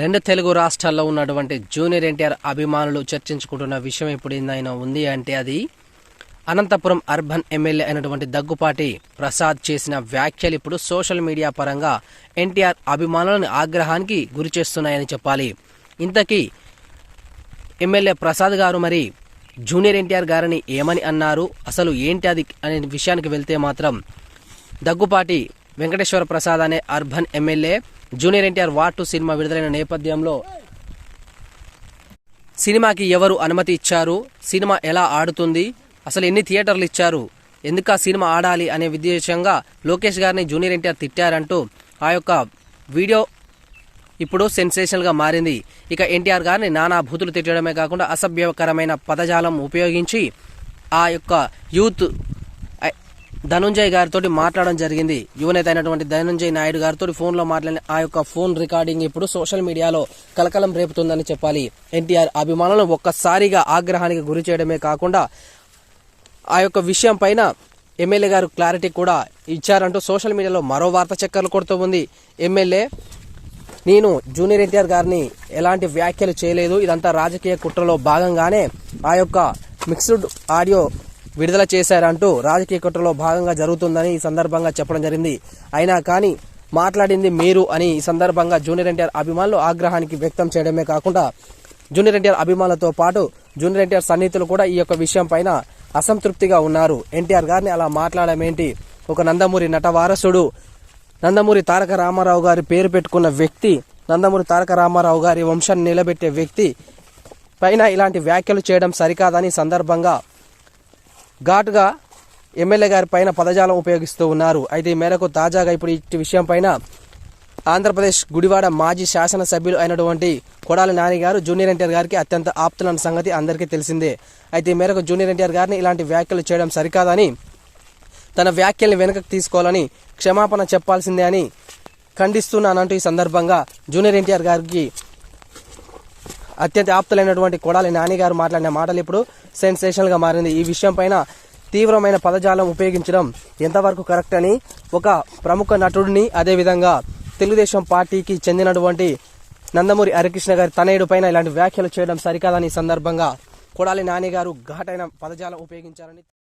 రెండు తెలుగు రాష్ట్రాల్లో ఉన్నటువంటి జూనియర్ ఎన్టీఆర్ అభిమానులు చర్చించుకుంటున్న విషయం ఇప్పుడు ఏదైనా ఉంది అంటే అది అనంతపురం అర్బన్ ఎమ్మెల్యే అయినటువంటి దగ్గుపాటి ప్రసాద్ చేసిన వ్యాఖ్యలు ఇప్పుడు సోషల్ మీడియా పరంగా ఎన్టీఆర్ అభిమానులను ఆగ్రహానికి గురి చేస్తున్నాయని చెప్పాలి. ఇంతకీ ఎమ్మెల్యే ప్రసాద్ గారు మరి జూనియర్ ఎన్టీఆర్ గారిని ఏమని అన్నారు? అసలు ఏంటి అది అనే విషయానికి వెళ్తే మాత్రం దగ్గుపాటి వెంకటేశ్వర ప్రసాద్ అనే urban MLA junior NTR war two cinema విడుదలైన నేపథ్యంలో సినిమాకి ఎవరు అనుమతి ఇచ్చారు? సినిమా ఎలా ఆడుతుంది? అసలు ఎన్ని థియేటర్లు ఇచ్చారు? ఎందుకు ఆ సినిమా ఆడాలి అనే విదేశంగా లోకేష్ గారిని జూనియర్ ఎన్టీఆర్ తిట్టారంటూ ఆ యొక్క వీడియో ఇప్పుడు సెన్సేషనల్గా మారింది. ఇక ఎన్టీఆర్ గారిని నానా భూతులు తిట్టడమే కాకుండా అసభ్యకరమైన పదజాలం ఉపయోగించి ఆ యొక్క యూత్ ధనుంజయ్ గారితో మాట్లాడడం జరిగింది. యువనేత అయినటువంటి ధనుంజయ్ నాయుడు గారితో ఫోన్లో మాట్లాడిన ఆ యొక్క ఫోన్ రికార్డింగ్ ఇప్పుడు సోషల్ మీడియాలో కలకలం రేపుతుందని చెప్పాలి. ఎన్టీఆర్ అభిమానులను ఒక్కసారిగా ఆగ్రహానికి గురి చేయడమే కాకుండా ఆ యొక్క విషయం పైన ఎమ్మెల్యే గారు క్లారిటీ కూడా ఇచ్చారంటూ సోషల్ మీడియాలో మరో వార్త చక్కర్లు కొడుతూ ఉంది. ఎమ్మెల్యే నేను జూనియర్ ఎన్టీఆర్ గారిని ఎలాంటి వ్యాఖ్యలు చేయలేదు. ఇదంతా రాజకీయ కుట్రలో భాగంగానే ఆ యొక్క మిక్స్డ్ ఆడియో విడుదల చేశారంటూ రాజకీయ కుట్రలో భాగంగా జరుగుతుందని ఈ సందర్భంగా చెప్పడం జరిగింది. అయినా కానీ మాట్లాడింది మీరు అని ఈ సందర్భంగా జూనియర్ ఎన్టీఆర్ అభిమానులు ఆగ్రహానికి వ్యక్తం చేయడమే కాకుండా జూనియర్ ఎన్టీఆర్ అభిమానులతో పాటు జూనియర్ ఎన్టీఆర్ సన్నిహితులు కూడా ఈ యొక్క విషయం పైన అసంతృప్తిగా ఉన్నారు. ఎన్టీఆర్ గారిని అలా మాట్లాడమేంటి ఒక నందమూరి నటవారసుడు నందమూరి తారక రామారావు గారి పేరు పెట్టుకున్న వ్యక్తి నందమూరి తారక రామారావు గారి వంశాన్ని నిలబెట్టే వ్యక్తి పైన ఇలాంటి వ్యాఖ్యలు చేయడం సరికాదని సందర్భంగా ఘాటుగా ఎమ్మెల్యే గారి పైన పదజాలం ఉపయోగిస్తూ ఉన్నారు. అయితే ఈ మేరకు తాజాగా ఇప్పుడు ఇటు విషయం పైన ఆంధ్రప్రదేశ్ గుడివాడ మాజీ శాసనసభ్యులు అయినటువంటి కొడాలి నాని గారు జూనియర్ ఎన్టీఆర్ గారికి అత్యంత ఆప్తులన్న సంగతి అందరికీ తెలిసిందే. అయితే ఈ మేరకు జూనియర్ ఎన్టీఆర్ గారిని ఇలాంటి వ్యాఖ్యలు చేయడం సరికాదని తన వ్యాఖ్యల్ని వెనుకకు తీసుకోవాలని క్షమాపణ చెప్పాల్సిందే అని ఖండిస్తున్నానంటూ ఈ సందర్భంగా జూనియర్ ఎన్టీఆర్ గారికి అత్యంత ఆప్తులైనటువంటి కొడాలి నాని గారు మాట్లాడిన మాటలు ఇప్పుడు సెన్సేషనల్గా మారింది. ఈ విషయం పైన తీవ్రమైన పదజాలం ఉపయోగించడం ఎంతవరకు కరెక్ట్ అని ఒక ప్రముఖ నటుడిని అదేవిధంగా తెలుగుదేశం పార్టీకి చెందినటువంటి నందమూరి హరికృష్ణ గారి తనయుడు పైన ఇలాంటి వ్యాఖ్యలు చేయడం సరికాదని సందర్భంగా కొడాలి నాని గారు ఘాటైన పదజాలం ఉపయోగించారని